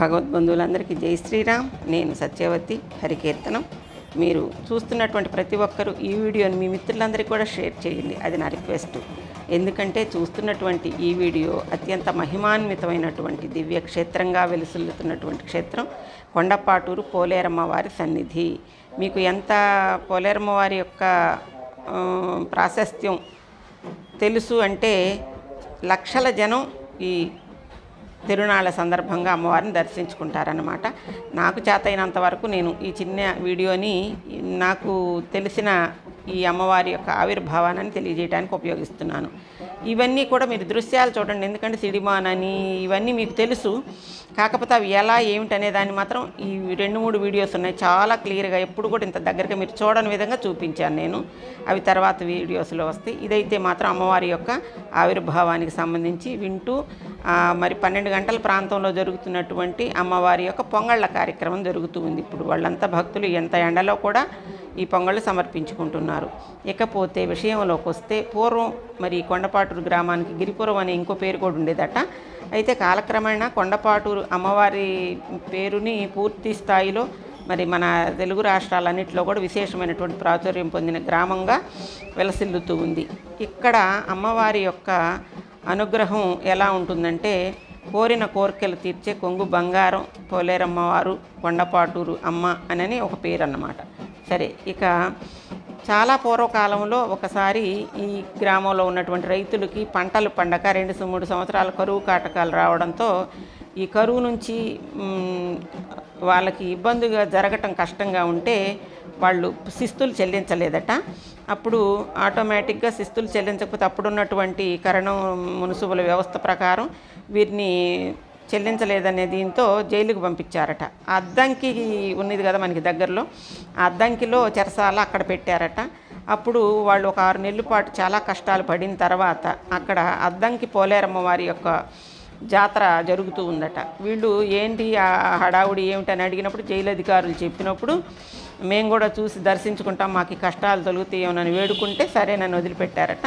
భగవద్బంధువులందరికీ జై శ్రీరామ్. నేను సత్యవతి హరికీర్తనం. మీరు చూస్తున్నటువంటి ప్రతి ఒక్కరూ ఈ వీడియోని మీ మిత్రులందరికీ కూడా షేర్ చేయండి. అది నా రిక్వెస్ట్. ఎందుకంటే చూస్తున్నటువంటి ఈ వీడియో అత్యంత మహిమాన్వితమైనటువంటి దివ్య క్షేత్రంగా వెలుసుల్లుతున్నటువంటి క్షేత్రం కొండపాటూరు పోలేరమ్మ వారి సన్నిధి. మీకు ఎంత పోలేరమ్మ వారి యొక్క ప్రాశస్త్యం తెలుసు అంటే లక్షల జనం ఈ తిరునాళ్ళ సందర్భంగా అమ్మవారిని దర్శించుకుంటారనమాట నాకు చేతైనంత వరకు నేను ఈ చిన్న వీడియోని నాకు తెలిసిన ఈ అమ్మవారి యొక్క ఆవిర్భావాన్ని తెలియజేయడానికి ఉపయోగిస్తున్నాను. ఇవన్నీ కూడా మీరు దృశ్యాలు చూడండి. ఎందుకంటే సిడిమాన్ అని ఇవన్నీ మీకు తెలుసు. కాకపోతే అవి ఎలా ఏమిటనే దాన్ని మాత్రం ఈ రెండు మూడు వీడియోస్ ఉన్నాయి. చాలా క్లియర్గా ఎప్పుడు కూడా ఇంత దగ్గరగా మీరు చూడని విధంగా చూపించాను నేను. అవి తర్వాత వీడియోస్లో వస్తాయి. ఇదైతే మాత్రం అమ్మవారి యొక్క ఆవిర్భావానికి సంబంధించి వింటూ మరి పన్నెండు గంటల ప్రాంతంలో జరుగుతున్నటువంటి అమ్మవారి యొక్క పొంగళ్ళ కార్యక్రమం జరుగుతూ ఉంది. ఇప్పుడు వాళ్ళంతా భక్తులు ఎంత ఎండలో కూడా ఈ పొంగళ్ళు సమర్పించుకుంటున్నారు. ఇకపోతే విషయంలోకి వస్తే పూర్వం మరి కొండపాటూరు గ్రామానికి గిరిపురం అనే ఇంకో పేరు కూడా ఉండేదట. అయితే కాలక్రమేణా కొండపాటూరు అమ్మవారి పేరుని పూర్తి స్థాయిలో మరి మన తెలుగు రాష్ట్రాలన్నింటిలో కూడా విశేషమైనటువంటి ప్రాచుర్యం పొందిన గ్రామంగా విలసిల్లుతూ ఉంది. ఇక్కడ అమ్మవారి యొక్క అనుగ్రహం ఎలా ఉంటుందంటే కోరిన కోరికలు తీర్చే కొంగు బంగారం పోలేరమ్మవారు కొండపాటూరు అమ్మ అనని ఒక పేరు అన్నమాట సరే ఇక చాలా పూర్వకాలంలో ఒకసారి ఈ గ్రామంలో ఉన్నటువంటి రైతులకి పంటలు పండక రెండు మూడు సంవత్సరాల కరువు కాటకాలు రావడంతో ఈ కరువు నుంచి వాళ్ళకి ఇబ్బందిగా జరగటం కష్టంగా ఉంటే వాళ్ళు శిస్తులు చెల్లించలేదట. అప్పుడు ఆటోమేటిక్గా శిస్తులు చెల్లించకపోతే అప్పుడున్నటువంటి కరణం మున్సిపల్ వ్యవస్థ ప్రకారం వీరిని చెల్లించలేదనే దీంతో జైలుకు పంపించారట. అద్దంకి ఉన్నది కదా మనకి దగ్గరలో. ఆ అద్దంకిలో చెరసాల అక్కడ పెట్టారట. అప్పుడు వాళ్ళు ఒక ఆరు నెలల పాటు చాలా కష్టాలు పడిన తర్వాత అక్కడ అద్దంకి పోలేరమ్మ వారి యొక్క జాతర జరుగుతూ ఉందట. వీళ్ళు ఏంటి ఆ హడావుడి ఏమిటని అడిగినప్పుడు జైలు అధికారులు చెప్పినప్పుడు మేము కూడా చూసి దర్శించుకుంటాం మాకు కష్టాలు తొలుగుతాయేమోనని వేడుకుంటే సరే నన్ను వదిలిపెట్టారట.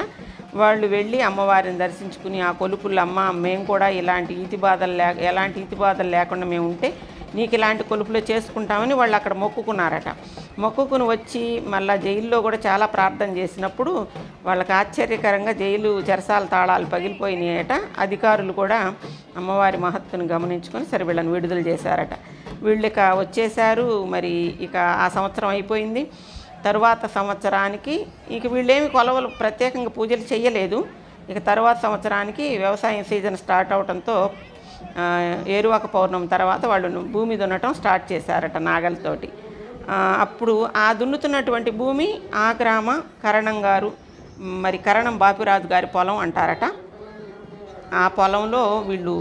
వాళ్ళు వెళ్ళి అమ్మవారిని దర్శించుకుని ఆ కొలుపులు అమ్మ మేము కూడా ఇలాంటి ఈతి బాధలు లేక ఎలాంటి ఈతి బాధలు లేకుండా మేము ఉంటే నీకు ఇలాంటి కొలుపులు చేసుకుంటామని వాళ్ళు అక్కడ మొక్కుకున్నారట. మొక్కుకుని వచ్చి మళ్ళా జైల్లో కూడా చాలా ప్రార్థన చేసినప్పుడు వాళ్ళకి ఆశ్చర్యకరంగా జైలు చెరసాల తాళాలు పగిలిపోయినాయట. అధికారులు కూడా అమ్మవారి మహత్తును గమనించుకొని సరే వీళ్ళని విడుదల చేశారట. వీళ్ళు ఇక వచ్చేసారు మరి ఇక ఆ సంవత్సరం అయిపోయింది. తరువాత సంవత్సరానికి ఇక వీళ్ళేమి కొలవలు ప్రత్యేకంగా పూజలు చేయలేదు ఇక తరువాత సంవత్సరానికి వ్యవసాయం సీజన్ స్టార్ట్ అవడంతో ఏరువాక పౌర్ణమి తర్వాత వాళ్ళు భూమి దున్నటం స్టార్ట్ చేశారట నాగలతోటి. అప్పుడు ఆ దున్నుతున్నటువంటి భూమి ఆ గ్రామ కరణం గారు మరి కరణం బాపిరాజు గారి పొలం అంటారట. ఆ పొలంలో వీళ్ళు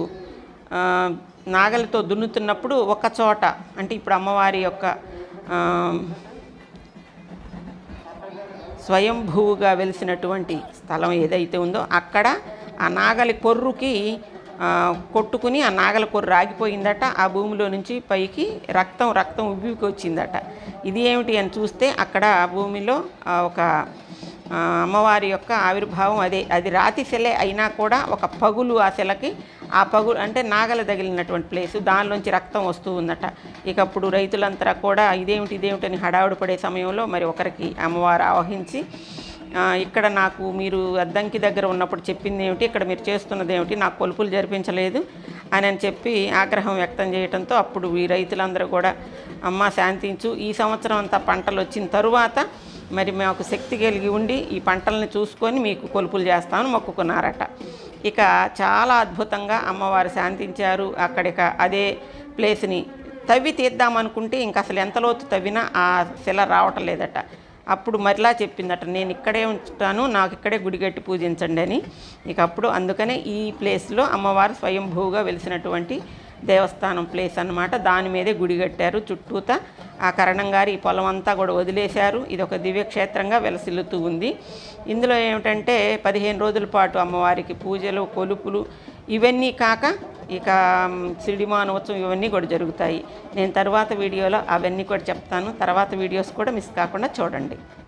నాగలితో దున్నుతున్నప్పుడు ఒక చోట అంటే ఇప్పుడు అమ్మవారి యొక్క స్వయంభూగా వెలిసినటువంటి స్థలం ఏదైతే ఉందో అక్కడ ఆ నాగలి కొర్రుకి కొట్టుకుని ఆ నాగల కొర్ర రాగిపోయిందట. ఆ భూమిలో నుంచి పైకి రక్తం రక్తం ఉబ్బికి వచ్చిందట. ఇది ఏమిటి అని చూస్తే అక్కడ ఆ భూమిలో ఒక అమ్మవారి యొక్క ఆవిర్భావం అదే. అది రాతి శిలే అయినా కూడా ఒక పగులు ఆ శిలకి ఆ పగులు అంటే నాగల తగిలినటువంటి ప్లేస్. దానిలోంచి రక్తం వస్తూ ఉందట. ఇక అప్పుడు రైతులంతా కూడా ఇదేమిటి ఇదేమిటని హడావుడి పడే సమయంలో మరి ఒకరికి అమ్మవారు ఆవహించి ఇక్కడ నాకు మీరు అద్దంకి దగ్గర ఉన్నప్పుడు చెప్పింది ఏమిటి ఇక్కడ మీరు చేస్తున్నది ఏమిటి నాకు కొలుపులు జరిపించలేదు అని అని చెప్పి ఆగ్రహం వ్యక్తం చేయడంతో అప్పుడు ఈ రైతులందరూ కూడా అమ్మ శాంతించు. ఈ సంవత్సరం అంతా పంటలు వచ్చిన తరువాత మరి మాకు శక్తి కలిగి ఉండి ఈ పంటల్ని చూసుకొని మీకు కొలుపులు చేస్తామని మొక్కుకున్నారట. ఇక చాలా అద్భుతంగా అమ్మవారు శాంతించారు. అక్కడిక అదే ప్లేస్ని తవ్వి తీద్దామనుకుంటే ఇంక అసలు ఎంత లోతు తవ్వినా ఆ శిల రావటం లేదట. అప్పుడు మరలా చెప్పిందట నేను ఇక్కడే ఉంచుతాను నాకు ఇక్కడే గుడి కట్టి పూజించండి అని. ఇక అప్పుడు అందుకనే ఈ ప్లేస్లో అమ్మవారు స్వయంభూగా వెలిసినటువంటి దేవస్థానం ప్లేస్ అన్నమాట. దాని మీదే గుడి కట్టారు. చుట్టూతా ఆ కరణం గారి ఈ పొలం అంతా కూడా వదిలేశారు. ఇది ఒక దివ్యక్షేత్రంగా వెలసిల్లుతూ ఉంది. ఇందులో ఏమిటంటే పదిహేను రోజుల పాటు అమ్మవారికి పూజలు కొలుపులు ఇవన్నీ కాక ఇక సిడిమాన ఉత్సవం ఇవన్నీ కూడా జరుగుతాయి. నేను తర్వాత వీడియోలో అవన్నీ కూడా చెప్తాను. తర్వాత వీడియోస్ కూడా మిస్ కాకుండా చూడండి.